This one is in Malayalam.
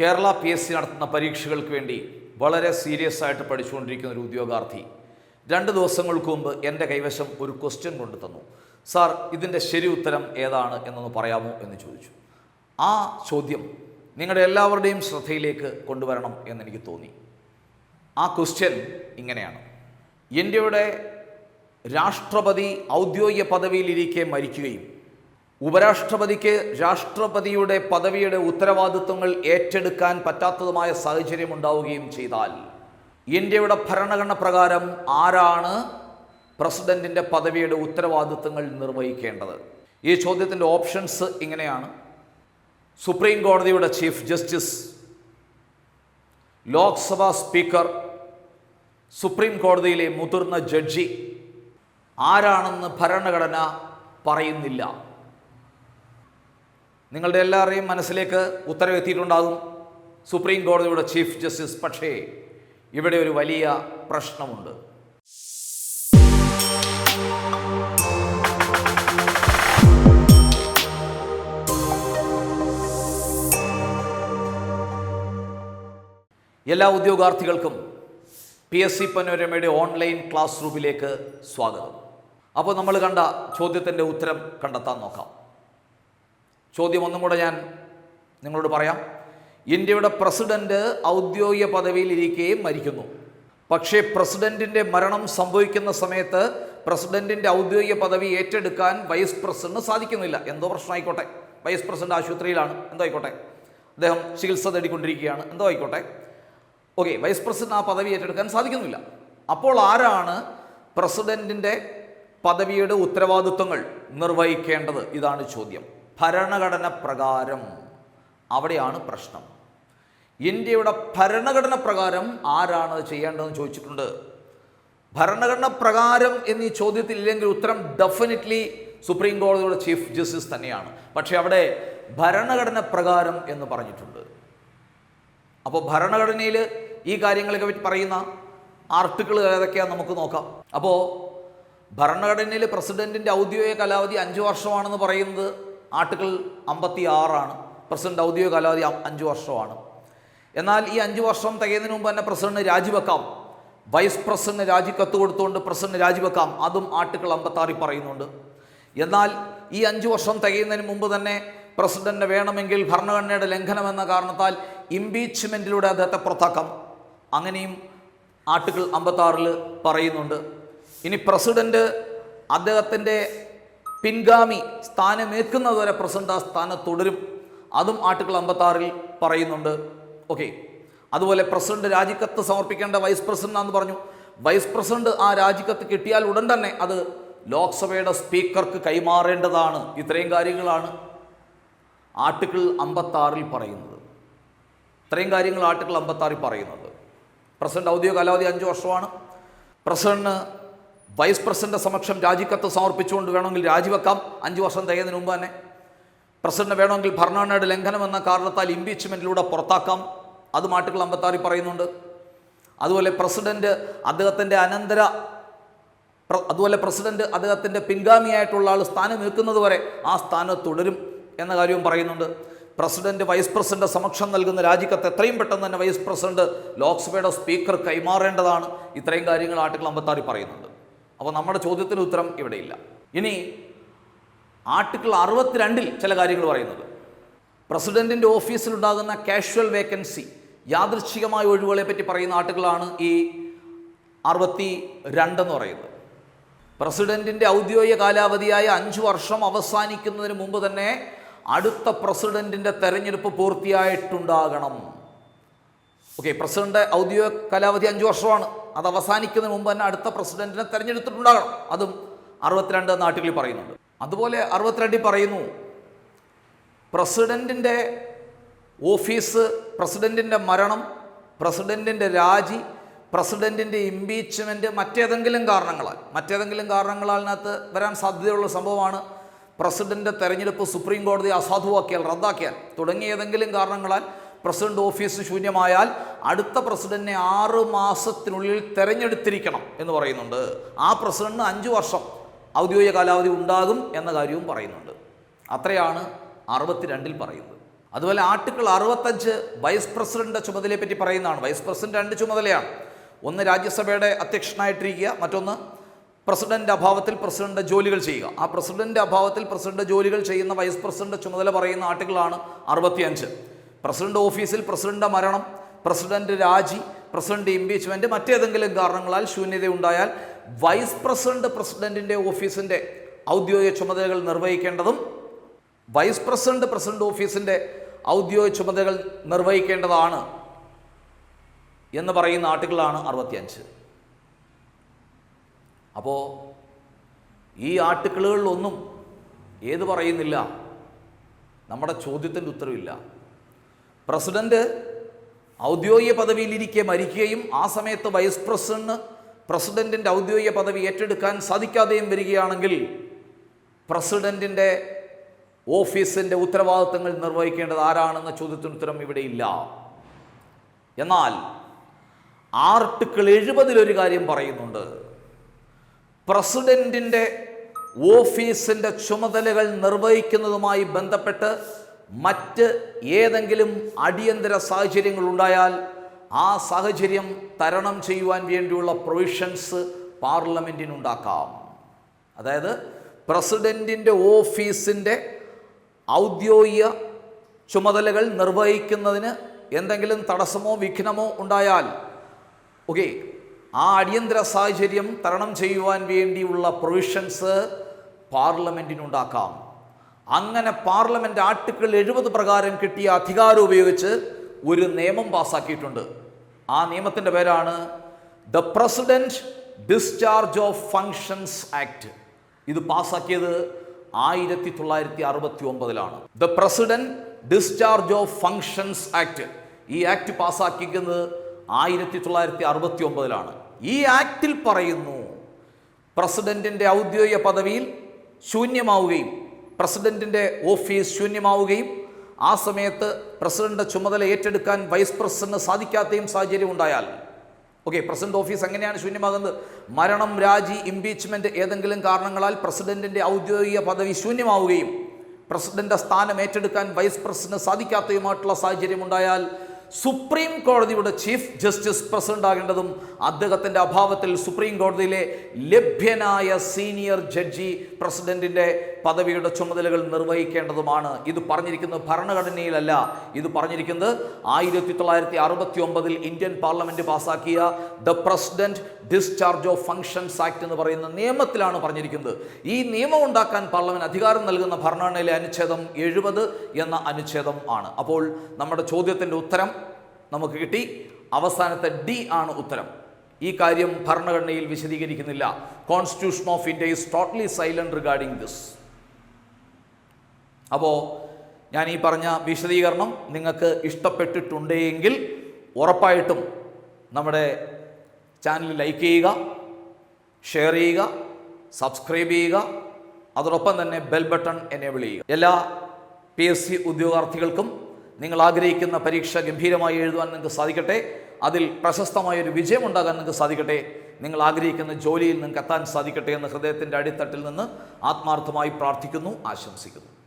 കേരള പി എസ് സി നടത്തുന്ന പരീക്ഷകൾക്ക് വേണ്ടി വളരെ സീരിയസ് ആയിട്ട് പഠിച്ചുകൊണ്ടിരിക്കുന്ന ഒരു ഉദ്യോഗാർത്ഥി രണ്ട് ദിവസങ്ങൾക്ക് മുമ്പ് എന്റെ കൈവശം ഒരു ക്വസ്റ്റ്യൻ കൊണ്ടു തന്നു. സാർ ഇതിന്റെ ശരി ഉത്തരം ഏതാണ്? എന്നൊന്ന് പറയാമോ? എന്ന് ചോദിച്ചു. ആ ചോദ്യം നിങ്ങളുടെ എല്ലാവരുടെയും ശ്രദ്ധയിലേക്ക് കൊണ്ടുവരണം എന്നെനിക്ക് തോന്നി. ആ ക്വസ്റ്റ്യൻ ഇങ്ങനെയാണ്. ഇന്ത്യയുടെ രാഷ്ട്രപതി ഔദ്യോഗിക പദവിയിലിരിക്കെ മരിക്കുകയും ഉപരാഷ്ട്രപതിക്ക് രാഷ്ട്രപതിയുടെ പദവിയുടെ ഉത്തരവാദിത്വങ്ങൾ ഏറ്റെടുക്കാൻ പറ്റാത്തതുമായ സാഹചര്യം ഉണ്ടാവുകയും ചെയ്താൽ ഇന്ത്യയുടെ ഭരണഘടന പ്രകാരം ആരാണ് പ്രസിഡന്റിന്റെ പദവിയുടെ ഉത്തരവാദിത്വങ്ങൾ നിർവഹിക്കേണ്ടത്? ഈ ചോദ്യത്തിന്റെ ഓപ്ഷൻസ് ഇങ്ങനെയാണ്. സുപ്രീം കോടതിയുടെ chief justice Lok Sabha speaker supreme കോടതിയിലെ മുതിർന്ന ജഡ്ജി ആരാണെന്ന് ഭരണഘടന പറയുന്നില്ല. നിങ്ങളുടെ എല്ലാവരുടെയും മനസ്സിലേക്ക് ഉത്തരവെത്തിയിട്ടുണ്ടാകും സുപ്രീം കോടതിയുടെ ചീഫ് ജസ്റ്റിസ് പക്ഷേ ഇവിടെ ഒരു വലിയ പ്രശ്നമുണ്ട്. എല്ലാ ഉദ്യോഗാർത്ഥികൾക്കും പി എസ് സി പനോരമയുടെ ഓൺലൈൻ ക്ലാസ് റൂമിലേക്ക് സ്വാഗതം. അപ്പോൾ നമ്മൾ കണ്ട ചോദ്യത്തിന്റെ ഉത്തരം കണ്ടെത്താൻ നോക്കാം. ചോദ്യം ഒന്നും കൂടെ ഞാൻ നിങ്ങളോട് പറയാം. ഇന്ത്യയുടെ പ്രസിഡന്റ് ഔദ്യോഗിക പദവിയിൽ ഇരിക്കുകയും മരിക്കുന്നു. പക്ഷേ പ്രസിഡന്റിന്റെ മരണം സംഭവിക്കുന്ന സമയത്ത് പ്രസിഡന്റിന്റെ ഔദ്യോഗിക പദവി ഏറ്റെടുക്കാൻ വൈസ് പ്രസിഡന്റിന് സാധിക്കുന്നില്ല. എന്തോ പ്രശ്നമായിക്കോട്ടെ. വൈസ് പ്രസിഡന്റ് ആശുപത്രിയിലാണ്. എന്തോ ആയിക്കോട്ടെ അദ്ദേഹം ചികിത്സ തേടിക്കൊണ്ടിരിക്കുകയാണ്. എന്തോ ആയിക്കോട്ടെ ഓക്കെ വൈസ് പ്രസിഡന്റ് ആ പദവി ഏറ്റെടുക്കാൻ സാധിക്കുന്നില്ല. അപ്പോൾ ആരാണ് പ്രസിഡന്റിന്റെ പദവിയുടെ ഉത്തരവാദിത്വങ്ങൾ നിർവഹിക്കേണ്ടത്? ഇതാണ് ചോദ്യം. ഭരണഘടന പ്രകാരം അവിടെയാണ് പ്രശ്നം. ഇന്ത്യയുടെ ഭരണഘടന പ്രകാരം ആരാണ് ചെയ്യേണ്ടതെന്ന് ചോദിച്ചിട്ടുണ്ട്. ഭരണഘടന പ്രകാരം എന്നീ ചോദ്യത്തിൽ ഇല്ലെങ്കിൽ ഉത്തരം ഡെഫിനറ്റ്ലി സുപ്രീം കോടതിയുടെ ചീഫ് ജസ്റ്റിസ് തന്നെയാണ്. പക്ഷേ അവിടെ ഭരണഘടന പ്രകാരം എന്ന് പറഞ്ഞിട്ടുണ്ട്. അപ്പോൾ ഭരണഘടനയിൽ ഈ കാര്യങ്ങളൊക്കെ പറ്റി പറയുന്ന ആർട്ടിക്കിൾ ഏതൊക്കെയാണെന്ന് നമുക്ക് നോക്കാം. അപ്പോൾ ഭരണഘടനയിൽ പ്രസിഡന്റിന്റെ ഔദ്യോഗിക കാലാവധി അഞ്ച് വർഷമാണെന്ന് പറയുന്നത് ആർട്ടിക്കിൾ അമ്പത്തി ആറാണ് പ്രസിഡന്റ് ഔദ്യോഗിക കാലാവധി അഞ്ച് വർഷമാണ്. എന്നാൽ ഈ അഞ്ച് വർഷം തികയുന്നതിന് മുമ്പ് തന്നെ പ്രസിഡന്റ് രാജിവെക്കാം. വൈസ് പ്രസിഡന്റ് രാജിക്കത്ത് കൊടുത്തുകൊണ്ട് പ്രസിഡന്റ് രാജിവെക്കാം. അതും ആർട്ടിക്കിൾ അമ്പത്താറിൽ പറയുന്നുണ്ട്. എന്നാൽ ഈ അഞ്ച് വർഷം തികയുന്നതിന് മുമ്പ് തന്നെ പ്രസിഡന്റിന് വേണമെങ്കിൽ ഭരണഘടനയുടെ ലംഘനമെന്ന കാരണത്താൽ ഇംപീച്ച്മെന്റിലൂടെ അദ്ദേഹത്തെ പുറത്താക്കാം. അങ്ങനെയും ആർട്ടിക്കിൾ അമ്പത്താറിൽ പറയുന്നുണ്ട്. ഇനി പ്രസിഡന്റ് അദ്ദേഹത്തിന്റെ പിൻഗാമി സ്ഥാനമേൽക്കുന്നതുവരെ പ്രസിഡന്റ് ആ സ്ഥാനം തുടരും. അതും ആർട്ടിക്കിൾ അമ്പത്താറിൽ പറയുന്നുണ്ട്. ഓക്കെ. അതുപോലെ പ്രസിഡന്റ് രാജിക്കത്ത് സമർപ്പിക്കേണ്ട വൈസ് പ്രസിഡന്റ് ആണെന്ന് പറഞ്ഞു. വൈസ് പ്രസിഡന്റ് ആ രാജിക്കത്ത് കിട്ടിയാൽ ഉടൻ തന്നെ അത് ലോക്സഭയുടെ സ്പീക്കർക്ക് കൈമാറേണ്ടതാണ്. ഇത്രയും കാര്യങ്ങളാണ് ആർട്ടിക്കിൾ അമ്പത്താറിൽ പറയുന്നത്. ഇത്രയും കാര്യങ്ങൾ ആർട്ടിക്കിൾ അമ്പത്താറിൽ പറയുന്നത് പ്രസിഡന്റ് ഔദ്യോഗിക കാലാവധി അഞ്ച് വർഷമാണ്. പ്രസിഡന്റിന് വൈസ് പ്രസിഡന്റ് സമക്ഷം രാജിക്കത്ത് സമർപ്പിച്ചുകൊണ്ട് വേണമെങ്കിൽ രാജിവെക്കാം. അഞ്ച് വർഷം തികയുന്നതിന് മുമ്പ് തന്നെ. പ്രസിഡന്റ് വേണമെങ്കിൽ ഭരണഘടനയുടെ ലംഘനം എന്ന കാരണത്താൽ ഇംപീച്ച്മെന്റിലൂടെ പുറത്താക്കാം. അത് മാട്ടുകൾ അമ്പത്താറി പറയുന്നുണ്ട്. അതുപോലെ പ്രസിഡന്റ് അദ്ദേഹത്തിന്റെ അനന്തര അതുപോലെ പ്രസിഡന്റ് അദ്ദേഹത്തിന്റെ പിൻഗാമിയായിട്ടുള്ള ആൾ സ്ഥാനം നിൽക്കുന്നത് വരെ ആ സ്ഥാനം തുടരും എന്ന കാര്യവും പറയുന്നുണ്ട്. പ്രസിഡന്റ് വൈസ് പ്രസിഡന്റ് സമക്ഷം നൽകുന്ന രാജിക്കത്ത് എത്രയും പെട്ടെന്ന് തന്നെ വൈസ് പ്രസിഡന്റ് ലോക്സഭയുടെ സ്പീക്കർ കൈമാറേണ്ടതാണ്. ഇത്രയും കാര്യങ്ങൾ ആർട്ടിക്കിൾ അമ്പത്താറി പറയുന്നുണ്ട്. അപ്പോൾ നമ്മുടെ ചോദ്യത്തിന് ഉത്തരം ഇവിടെയില്ല. ഇനി ആർട്ടിക്കിൾ അറുപത്തിരണ്ടിൽ ചില കാര്യങ്ങൾ പറയുന്നത്. പ്രസിഡന്റിന്റെ ഓഫീസിലുണ്ടാകുന്ന കാഷ്വൽ വേക്കൻസി യാദൃച്ഛികമായ ഒഴിവുകളെ പറ്റി പറയുന്ന ആർട്ടിക്കിളാണ് ഈ അറുപത്തി രണ്ടെന്ന് പറയുന്നത്. പ്രസിഡന്റിന്റെ ഔദ്യോഗിക കാലാവധിയായ അഞ്ച് വർഷം അവസാനിക്കുന്നതിന് മുമ്പ് തന്നെ അടുത്ത പ്രസിഡന്റിന്റെ തെരഞ്ഞെടുപ്പ് പൂർത്തിയായിട്ടുണ്ടാകണം. ഓക്കെ പ്രസിഡന്റ് ഔദ്യോഗിക കാലാവധി അഞ്ച് വർഷമാണ്. അത് അവസാനിക്കുന്നതിന് മുമ്പ് തന്നെ അടുത്ത പ്രസിഡന്റിനെ തെരഞ്ഞെടുത്തിട്ടുണ്ടാകണം. അതും അറുപത്തിരണ്ട് നാട്ടുകളിൽ പറയുന്നുണ്ട്. അതുപോലെ അറുപത്തിരണ്ടിൽ പറയുന്നു പ്രസിഡന്റിന്റെ ഓഫീസ് പ്രസിഡന്റിന്റെ മരണം പ്രസിഡന്റിന്റെ രാജി പ്രസിഡന്റിന്റെ ഇംപീച്ച്മെന്റ് മറ്റേതെങ്കിലും കാരണങ്ങളാൽ മറ്റേതെങ്കിലും കാരണങ്ങളാലിനകത്ത് വരാൻ സാധ്യതയുള്ള സംഭവമാണ് പ്രസിഡന്റ് തെരഞ്ഞെടുപ്പ് സുപ്രീം കോടതി അസാധുവാക്കിയാൽ റദ്ദാക്കിയാൽ തുടങ്ങിയ ഏതെങ്കിലും കാരണങ്ങളാൽ പ്രസിഡന്റ് ഓഫീസ് ശൂന്യമായാൽ അടുത്ത പ്രസിഡന്റിനെ ആറ് മാസത്തിനുള്ളിൽ തെരഞ്ഞെടുത്തിരിക്കണം എന്ന് പറയുന്നുണ്ട്. ആ പ്രസിഡന്റിന് അഞ്ച് വർഷം ഔദ്യോഗിക കാലാവധി ഉണ്ടാകും എന്ന കാര്യവും പറയുന്നുണ്ട്. അത്രയാണ് അറുപത്തിരണ്ടിൽ പറയുന്നത്. അതുപോലെ ആർട്ടിക്കിൾ അറുപത്തഞ്ച് വൈസ് പ്രസിഡന്റിന്റെ ചുമതലയെ പറ്റി പറയുന്നതാണ്. വൈസ് പ്രസിഡന്റ് രണ്ട് ചുമതലയാണ്. ഒന്ന് രാജ്യസഭയുടെ അധ്യക്ഷനായിട്ടിരിക്കുക മറ്റൊന്ന് പ്രസിഡന്റ് അഭാവത്തിൽ പ്രസിഡന്റ് ജോലികൾ ചെയ്യുക. ആ പ്രസിഡന്റ് അഭാവത്തിൽ പ്രസിഡന്റ് ജോലികൾ ചെയ്യുന്ന വൈസ് പ്രസിഡന്റ് ചുമതല പറയുന്ന ആർട്ടിക്കിളാണ് അറുപത്തിയഞ്ച്. പ്രസിഡന്റ് ഓഫീസിൽ പ്രസിഡന്റ് മരണം പ്രസിഡന്റ് രാജി പ്രസിഡന്റ് ഇംപീച്ച്മെന്റ് മറ്റേതെങ്കിലും കാരണങ്ങളാൽ ശൂന്യത ഉണ്ടായാൽ വൈസ് പ്രസിഡന്റ് പ്രസിഡന്റിന്റെ ഓഫീസിന്റെ ഔദ്യോഗിക ചുമതലകൾ നിർവഹിക്കേണ്ടതും വൈസ് പ്രസിഡന്റ് പ്രസിഡന്റ് ഓഫീസിന്റെ ഔദ്യോഗിക ചുമതലകൾ നിർവഹിക്കേണ്ടതാണ് എന്ന് പറയുന്ന ആർട്ടിക്കിളാണ് അറുപത്തിയഞ്ച്. അപ്പോൾ ഈ ആർട്ടിക്കിളുകളിലൊന്നും ഏത് പറയുന്നില്ല? നമ്മുടെ ചോദ്യത്തിന്റെ ഉത്തരവില്ല. പ്രസിഡന്റ് ഔദ്യോഗിക പദവിയിലിരിക്കെ മരിക്കുകയും ആ സമയത്ത് വൈസ് പ്രസിഡന്റ് പ്രസിഡന്റിന്റെ ഔദ്യോഗിക പദവി ഏറ്റെടുക്കാൻ സാധിക്കാതെയും വരികയാണെങ്കിൽ പ്രസിഡന്റിന്റെ ഓഫീസിന്റെ ഉത്തരവാദിത്തങ്ങൾ നിർവഹിക്കേണ്ടത് ആരാണെന്ന ചോദ്യത്തിന് ഉത്തരം ഇവിടെ ഇല്ല എന്നാൽ ആർട്ടിക്കിൾ എഴുപതിലൊരു കാര്യം പറയുന്നുണ്ട്. പ്രസിഡന്റിന്റെ ഓഫീസിന്റെ ചുമതലകൾ നിർവഹിക്കുന്നതുമായി ബന്ധപ്പെട്ട് മറ്റ് ഏതെങ്കിലും അടിയന്തര സാഹചര്യങ്ങൾ ഉണ്ടായാൽ ആ സാഹചര്യം തരണം ചെയ്യുവാൻ വേണ്ടിയുള്ള പ്രൊവിഷൻസ് പാർലമെന്റിനുണ്ടാക്കാം അതായത് പ്രസിഡന്റിന്റെ ഓഫീസിന്റെ ഔദ്യോഗിക ചുമതലകൾ നിർവഹിക്കുന്നതിന് എന്തെങ്കിലും തടസ്സമോ വിഘ്നമോ ഉണ്ടായാൽ ഓക്കെ ആ അടിയന്തര സാഹചര്യം തരണം ചെയ്യുവാൻ വേണ്ടിയുള്ള പ്രൊവിഷൻസ് പാർലമെന്റിനുണ്ടാക്കാം അങ്ങനെ പാർലമെന്റ് ആർട്ടിക്കിൾ എഴുപത് പ്രകാരം കിട്ടിയ അധികാരം ഉപയോഗിച്ച് ഒരു നിയമം പാസ്സാക്കിയിട്ടുണ്ട് ആ നിയമത്തിന്റെ പേരാണ് the president discharge of functions act. ഇത് പാസ്സാക്കിയത് ആയിരത്തി തൊള്ളായിരത്തി അറുപത്തി ഒമ്പതിലാണ് the president discharge of functions act. ഈ ആക്ട് പാസ്സാക്കിക്കുന്നത് ആയിരത്തി തൊള്ളായിരത്തി അറുപത്തി ഒമ്പതിലാണ് ഈ ആക്ടിൽ പറയുന്നു പ്രസിഡന്റിന്റെ ഔദ്യോഗിക പദവിയിൽ ശൂന്യമാവുകയും പ്രസിഡന്റിന്റെ ഓഫീസ് ശൂന്യമാവുകയും ആ സമയത്ത് പ്രസിഡന്റ് ചുമതല ഏറ്റെടുക്കാൻ വൈസ് പ്രസിഡന്റ് സാധിക്കാത്തയും സാഹചര്യം ഉണ്ടായാൽ. ഓക്കെ പ്രസിഡന്റ് ഓഫീസ് എങ്ങനെയാണ് ശൂന്യമാകുന്നത്? മരണം രാജി ഇംപീച്ച്മെന്റ് ഏതെങ്കിലും കാരണങ്ങളാൽ പ്രസിഡന്റിന്റെ ഔദ്യോഗിക പദവി ശൂന്യമാവുകയും പ്രസിഡന്റ് സ്ഥാനം ഏറ്റെടുക്കാൻ വൈസ് പ്രസിഡന്റ് സാധിക്കാത്തതുമായിട്ടുള്ള സാഹചര്യം ഉണ്ടായാൽ സുപ്രീം കോടതിയുടെ ചീഫ് ജസ്റ്റിസ് പ്രസിഡന്റ് ആകേണ്ടതും അദ്ദേഹത്തിന്റെ അഭാവത്തിൽ സുപ്രീം കോടതിയിലെ ലഭ്യനായ സീനിയർ ജഡ്ജി പ്രസിഡന്റിന്റെ പദവിയുടെ ചുമതലകൾ നിർവഹിക്കേണ്ടതുമാണ്. ഇത് പറഞ്ഞിരിക്കുന്നത് ഭരണഘടനയിലല്ല. ഇത് പറഞ്ഞിരിക്കുന്നത് ആയിരത്തി തൊള്ളായിരത്തി അറുപത്തി ഒമ്പതിൽ ഇന്ത്യൻ പാർലമെന്റ് പാസാക്കിയ the president discharge of functions act എന്ന് പറയുന്ന നിയമത്തിലാണ് പറഞ്ഞിരിക്കുന്നത്. ഈ നിയമം ഉണ്ടാക്കാൻ പാർലമെന്റ് അധികാരം നൽകുന്ന ഭരണഘടനയിലെ അനുച്ഛേദം എഴുപത് എന്ന അനുച്ഛേദം ആണ്. അപ്പോൾ നമ്മുടെ ചോദ്യത്തിന്റെ ഉത്തരം നമുക്ക് കിട്ടി. അവസാനത്തെ ഡി ആണ് ഉത്തരം. ഈ കാര്യം ഭരണഘടനയിൽ വിശദീകരിക്കുന്നില്ല. Constitution of India is totally silent regarding this അപ്പോൾ ഞാൻ ഈ പറഞ്ഞ വിശദീകരണം നിങ്ങൾക്ക് ഇഷ്ടപ്പെട്ടിട്ടുണ്ടെങ്കിൽ ഉറപ്പായിട്ടും നമ്മുടെ ചാനൽ ലൈക്ക് ചെയ്യുക ഷെയർ ചെയ്യുക സബ്സ്ക്രൈബ് ചെയ്യുക അതോടൊപ്പം തന്നെ ബെൽ ബട്ടൺ എനേബിൾ ചെയ്യുക. എല്ലാ പി എസ് സി ഉദ്യോഗാർത്ഥികൾക്കും നിങ്ങൾ ആഗ്രഹിക്കുന്ന പരീക്ഷ ഗംഭീരമായി എഴുതുവാൻ നിങ്ങൾക്ക് സാധിക്കട്ടെ. അതിൽ പ്രശസ്തമായ ഒരു വിജയം ഉണ്ടാകാൻ നിങ്ങൾക്ക് സാധിക്കട്ടെ. നിങ്ങൾ ആഗ്രഹിക്കുന്ന ജോലിയിൽ നിങ്ങൾക്ക് എത്താൻ സാധിക്കട്ടെ എന്ന് ഹൃദയത്തിന്റെ അടിത്തട്ടിൽ നിന്ന് ആത്മാർത്ഥമായി പ്രാർത്ഥിക്കുന്നു ആശംസിക്കുന്നു.